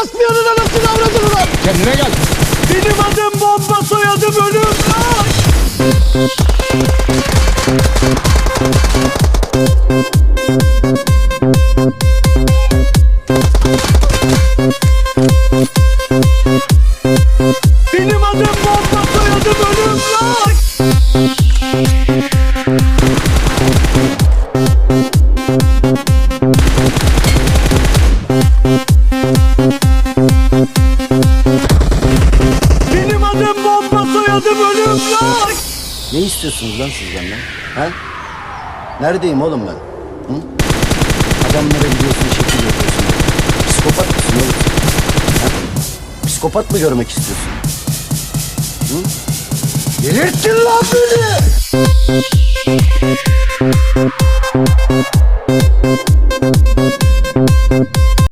basmayanın anasını avradını lan. Kendine gel. Benim adım bomba soyadım ölüm. Benim adım bomba soyadım ölüm lan. Adım bomba soyadım ölüm lan. Ne istiyorsunuz lan siz benden? Ha? Neredeyim oğlum ben? Hı? Adamlara gidiyorsun şekil yapıyorsun. Psikopat mısın oğlum? Ha? Psikopat mı görmek istiyorsun? Hı? Delirttin lan beni!